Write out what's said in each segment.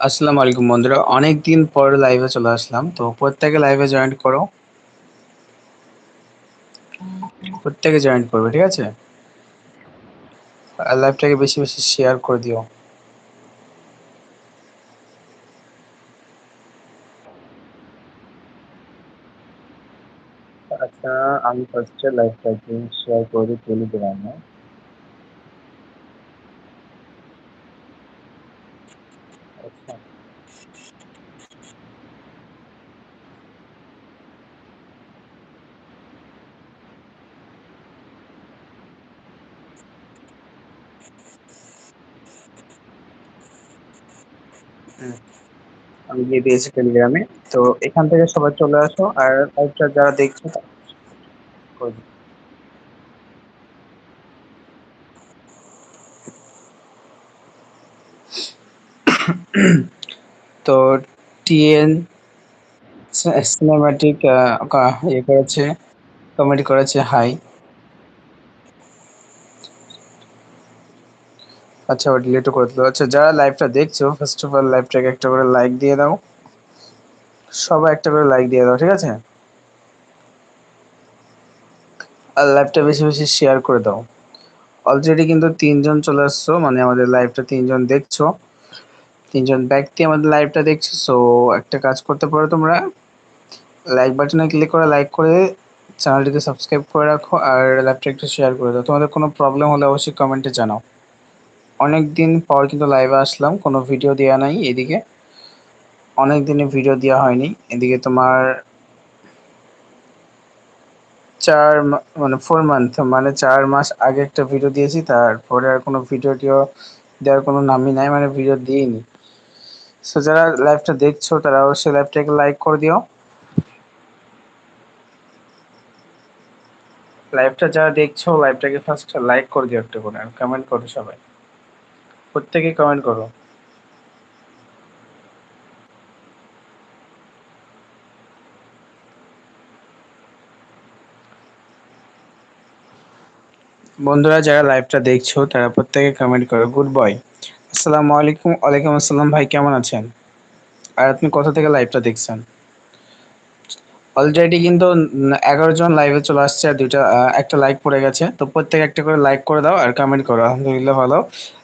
আসসালামু আলাইকুম বন্ধুরা। অনেকদিন পর লাইভে চলে আসলাম। তো প্রত্যেকে লাইভে জয়েন করো। প্রত্যেকে জয়েন করবে, ঠিক আছে? আর লাইভটাকে বেশি বেশি শেয়ার করে দিও। আচ্ছা আমি ফার্স্টে লাইভটাকে শেয়ার করে টেলিগ্রামে আচ্ছা। আমি দিয়ে দিয়েছি টেলিগ্রামে তো এখান থেকে সবাই চলে আসো আর যারা দেখছ তারা করে দিও। তো টিএন সিনেমাটিক ইয়ে করেছে কমেডি করেছে হাই আচ্ছা ওটা ডিলিটও করে দিল। আচ্ছা যারা লাইভটা দেখছ ফার্স্ট অফ অল লাইভটাকে একটা করে লাইক দিয়ে দাও। সবাই একটা করে লাইক দিয়ে দাও, ঠিক আছে? আর লাইভটা বেশি বেশি শেয়ার করে দাও। অলরেডি কিন্তু তিনজন চলে আসছো মানে আমাদের লাইভটা তিনজন দেখছ। তিনজন ব্যক্তি আমাদের লাইভটা দেখছ সো একটা কাজ করতে পারো তোমরা। লাইক বাটনে ক্লিক করে লাইক করে চ্যানেলটিকে সাবস্ক্রাইব করে রাখো আর লাইভটা একটু শেয়ার করে দাও। তোমাদের কোনো প্রবলেম হলে অবশ্যই কমেন্টে জানাও। অনেক দিন পর কিন্তু লাইভে আসলাম, কোনো ভিডিও দেওয়া নাই এদিকে। অনেক দিনে ভিডিও দেওয়া হয়নি। এদিকে তোমার চার মানে ফোর মান্থ মানে চার মাস আগে একটা ভিডিও দিয়েছি, তারপরে আর কোনো ভিডিও টিও দেওয়ার কোনো নামই নাই মানে ভিডিও দিইনি। সো যারা লাইভটা দেখছ, তারা অবশ্যই লাইভটাকে লাইক করে দিও। লাইভটা যারা দেখছ লাইভটাকে ফার্স্ট লাইক করে দিও একটা করে, আর কমেন্ট করো সবাই। প্রত্যেকে কমেন্ট করো। বন্ধুরা, যারা লাইভটা দেখছ, তারা প্রত্যেকে কমেন্ট করো গুড বয় আসসালামু আলাইকুম। ওয়ালাইকুম আসসালাম ভাই, কেমন আছেন? আর আপনি কোথা থেকে লাইভটা দেখছেন? অলরেডি কিন্তু এগারো জন লাইভে চলে আসছে আর দুইটা একটা লাইক পড়ে গেছে। তো প্রত্যেক একটা করে লাইক করে দাও আর কমেন্ট করো, আলহামদুলিল্লাহ ভালো।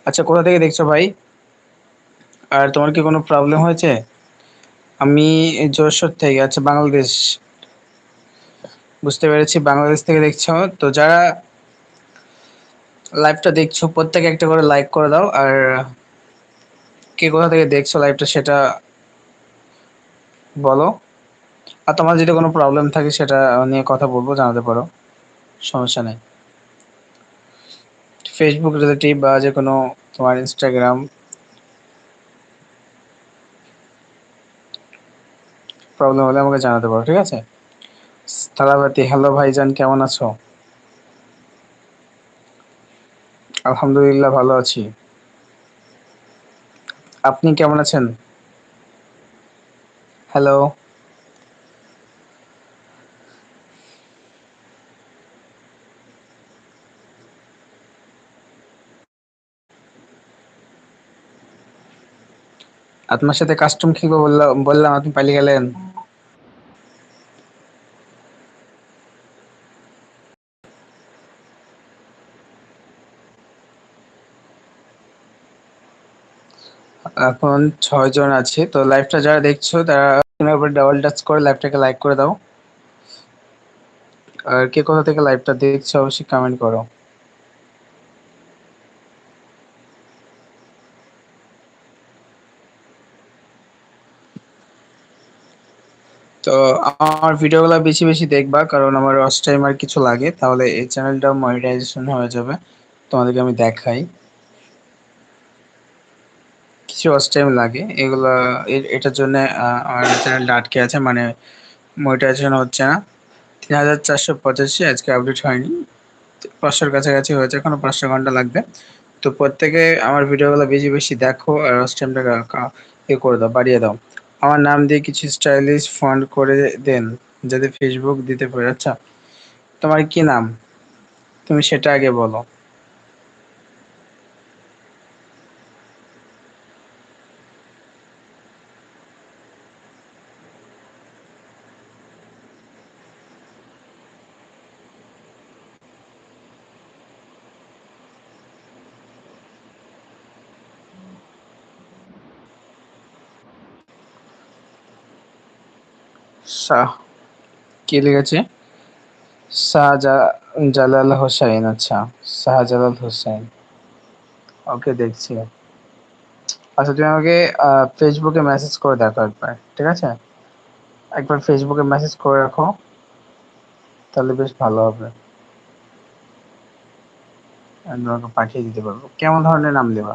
আচ্ছা কোথা থেকে দেখছ ভাই? আর তোমার কি কোনো প্রবলেম হয়েছে? আমি যশোর থেকে আচ্ছা বাংলাদেশ। বুঝতে পেরেছি, বাংলাদেশ থেকে দেখছ। তো যারা লাইভটা দেখছ, প্রত্যেকে একটা করে লাইক করে দাও। আর কে কোথা থেকে দেখছ লাইভটা সেটা বলো। আর তোমার যদি কোনো প্রবলেম থাকে সেটা নিয়ে কথা বলব, জানাতে পারো। সমস্যা নেই। ফেসবুক রিলেটিভ বা যে কোনো তোমার ইনস্টাগ্রাম প্রবলেম হলে আমাকে জানাতে পারো, ঠিক আছে? থালাবাতি হ্যালো ভাইজান, কেমন আছো? আলহামদুলিল্লাহ, ভালো আছি। আপনি কেমন আছেন? হ্যালো আপনার সাথে কাস্টম কি বললাম বললাম আপনি পালিয়ে গেলেন। এখন ছয় জন আছে, তো লাইভটা যারা দেখছ, তারা ডাবল টাচ করে লাইভটাকে লাইক করে দাও। আর কে কোথা থেকে লাইভটা দেখছ, অবশ্যই কমেন্ট করো। তো আমার ভিডিওগুলো বেশি বেশি দেখবা, কারণ আমার ওয়াচ টাইম আর কিছু লাগে, তাহলে এই চ্যানেলটা মনিটাইজেশন হয়ে যাবে। তোমাদেরকে আমি দেখাই। কিছু ওয়াচ লাগে। এগুলো এ- এটার জন্য আমার চ্যানেলটা আটকে আছে মানে মনিটাইজেশন হচ্ছে না। তিন হাজার চারশো পঁচাশি, আজকে আপডেট হয়নি। পাঁচশোর কাছাকাছি হয়েছে, এখনও পাঁচশো ঘণ্টা লাগবে। তো প্রত্যেকে আমার ভিডিওগুলো বেশি বেশি দেখো আর ওয়াচ টাইমটা ইয়ে করে দাও, বাড়িয়ে দাও। আমার নাম দিয়ে কিছু স্টাইলিশ ফন্ট করে দেন, যাতে ফেসবুক দিতে পারে। আচ্ছা তোমার কি নাম? তুমি সেটা আগে বলো। শাহ। কে লিখেছে? জালাল হোসাইন আচ্ছা। শাহজালাল হোসেন ওকে, দেখছি। আচ্ছা তুমি আমাকে ফেসবুকে মেসেজ করে দেখো একবার, ঠিক আছে? একবার ফেসবুকে মেসেজ করে রাখো, তাহলে বেশ ভালো হবে। তোমাকে পাঠিয়ে দিতে পারব। কেমন ধরনের নাম দেবা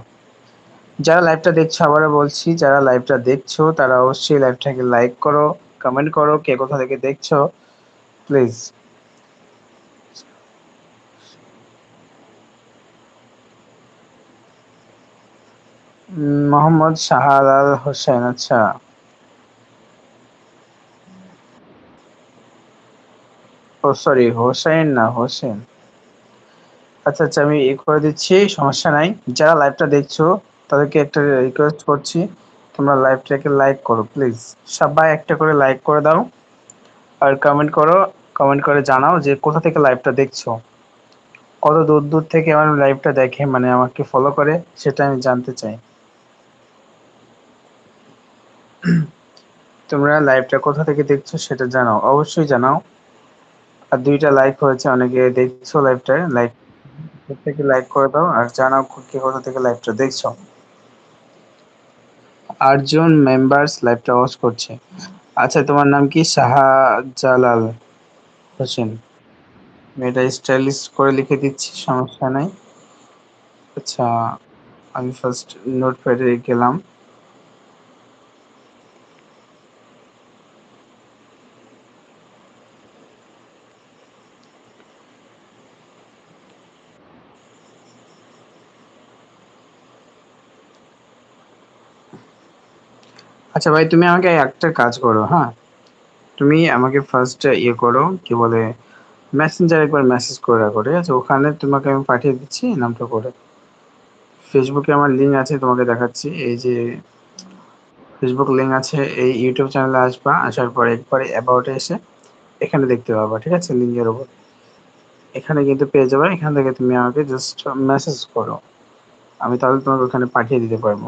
যারা লাইভটা দেখছ, আবারও বলছি, যারা লাইভটা দেখছ, তারা অবশ্যই লাইভটাকে লাইক করো। কমেন্ট করো, কে কোথা থেকে দেখছ প্লিজ মোহাম্মদ শাহালাল হোসেন আচ্ছা। ও সরি হোসেন না, হোসেন। আচ্ছা আচ্ছা আমি এ করে দিচ্ছি, সমস্যা নাই। যারা লাইভটা দেখছ, তাদেরকে একটা রিকোয়েস্ট করছি। তোমরা লাইভটাকে লাইক করো প্লিজ সবাই একটা করে লাইক করে দাও। আর কমেন্ট করো কমেন্ট করে জানাও যে কোথা থেকে লাইভটা দেখছ। কত দূর দূর থেকে আমার লাইভটা দেখে মানে আমাকে ফলো করে, সেটা আমি জানতে চাই। তোমরা লাইভটা কোথা থেকে দেখছ সেটা জানাও। অবশ্যই জানাও। আর দুইটা লাইক হয়েছে, অনেকে দেখছ লাইভটা লাইক থেকে লাইক করে দাও, আর জানাও কে কোথা থেকে লাইভটা দেখছ। আটজন মেম্বার্স লাইভটা ওয়াচ করছে। আচ্ছা তোমার নাম কি? শাহজালাল হোসেন। এটা স্টাইলিশ করে লিখে দিচ্ছি, সমস্যা নাই। আচ্ছা আমি ফার্স্ট নোটপ্যাডে গেলাম। আচ্ছা ভাই, তুমি আমাকে একটা কাজ করো হ্যাঁ? তুমি আমাকে ফার্স্ট ইয়ে করো, কি বলে মেসেঞ্জার একবার মেসেজ করে রাখো, ঠিক আছে? ওখানে তোমাকে আমি পাঠিয়ে দিচ্ছি, নামটা করে ফেসবুকে আমার লিঙ্ক আছে, তোমাকে দেখাচ্ছি। এই যে ফেসবুক লিঙ্ক আছে, এই ইউটিউব চ্যানেলে আসবা, আসার পরে একবারে অ্যাবাউটে এসে এখানে দেখতে পাবা, ঠিক আছে? লিঙ্কের ওপর এখানে কিন্তু পেয়ে যাবে, এখান থেকে তুমি আমাকে জাস্ট মেসেজ করো। আমি তাহলে তোমাকে ওখানে পাঠিয়ে দিতে পারব।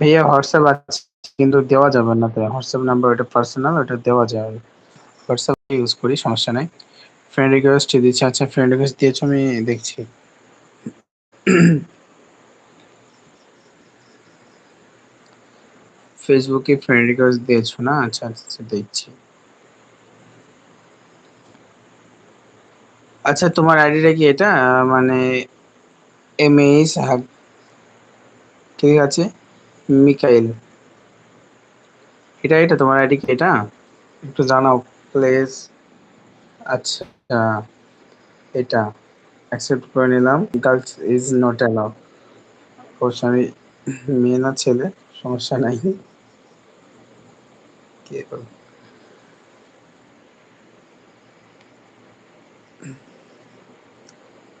ভাইয়া হোয়াটসঅ্যাপ আছে, কিন্তু দেওয়া যাবে না তাই হোয়াটসঅ্যাপ নাম্বার ওটা পার্সোনাল ওটা দেওয়া যাবে হোয়াটসঅ্যাপ ইউজ করি, সমস্যা নাই। ফ্রেন্ড রিকোয়েস্ট দিচ্ছি আচ্ছা ফ্রেন্ড রিকোয়েস্ট দিয়েছ, আমি দেখছি। ফেসবুকে ফ্রেন্ড রিকোয়েস্ট দিয়েছ না? আচ্ছা আচ্ছা দেখছি। আচ্ছা তোমার আইডিটা কি এটা? মানে এম এইচ ঠিক আছে। মিকাইল। এটা এটা, তোমার আইডি কি এটা? একটু জানাও প্লিজ আচ্ছা এটা। অ্যাকসেপ্ট করে নিলাম। গার্লস ইজ নট অ্যালাউ অবশ্য আমি মেয়ে না, ছেলে, সমস্যা নাই।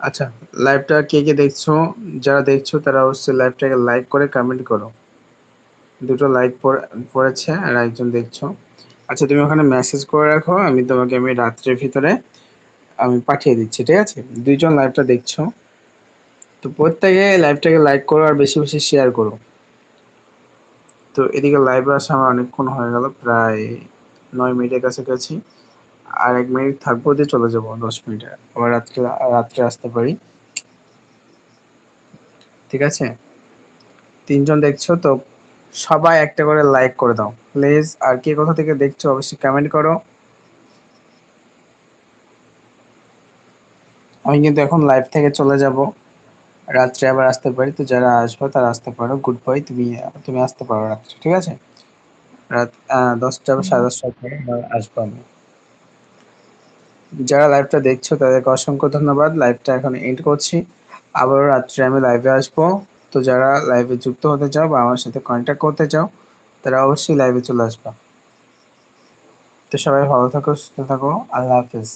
আচ্ছা লাইভটা কে কে দেখছ? যারা দেখছ, তারা অবশ্যই লাইভটাকে লাইক করে কমেন্ট করো। দুটো লাইক পড়েছে আর একজন দেখছ। আচ্ছা তুমি ওখানে মেসেজ করে রাখো, আমি তোমাকে আমি রাত্রের ভিতরে আমি পাঠিয়ে দিচ্ছি, ঠিক আছে? দুইজন লাইভটা দেখছ। তো প্রত্যেকে লাইভটাকে লাইক করো আর বেশি বেশি শেয়ার করো। তো এদিকে লাইভে আসা আমার অনেকক্ষণ হয়ে গেল, প্রায় নয় মিনিটের কাছাকাছি। আর এক মিনিট থাকব দিয়ে চলে যাব, দশ মিনিটে। আবার রাত্রে রাত্রে আসতে পারি। ঠিক আছে? তিনজন দেখছ, তো সবাই একটা করে লাইক করে দাও। প্লিজ আর কে কোথা থেকে দেখছ, অবশ্যই কমেন্ট করো। আমি কিন্তু এখন লাইভ থেকে চলে যাব। রাত্রে আবার আসতে পারি, তো যারা আসবে তারা আসতে পারো। গুড বাই তুমি তুমি আসতে পারো রাত্রে, ঠিক আছে? রাত দশটা বা সাড়ে দশটার পরে আসব আমি। যারা লাইভটা দেখছ, তাদেরকে অসংখ্য ধন্যবাদ। লাইভটা এখন এন্ড করছি। আবারও রাত্রে আমি লাইভে আসব। তো যারা লাইভে যুক্ত হতে চাও বা আমার সাথে কন্ট্যাক্ট করতে চাও, তারা অবশ্যই লাইভে চলে আসবা। তো সবাই ভালো থাকো, সুস্থ থাকো, আল্লাহ হাফিজ।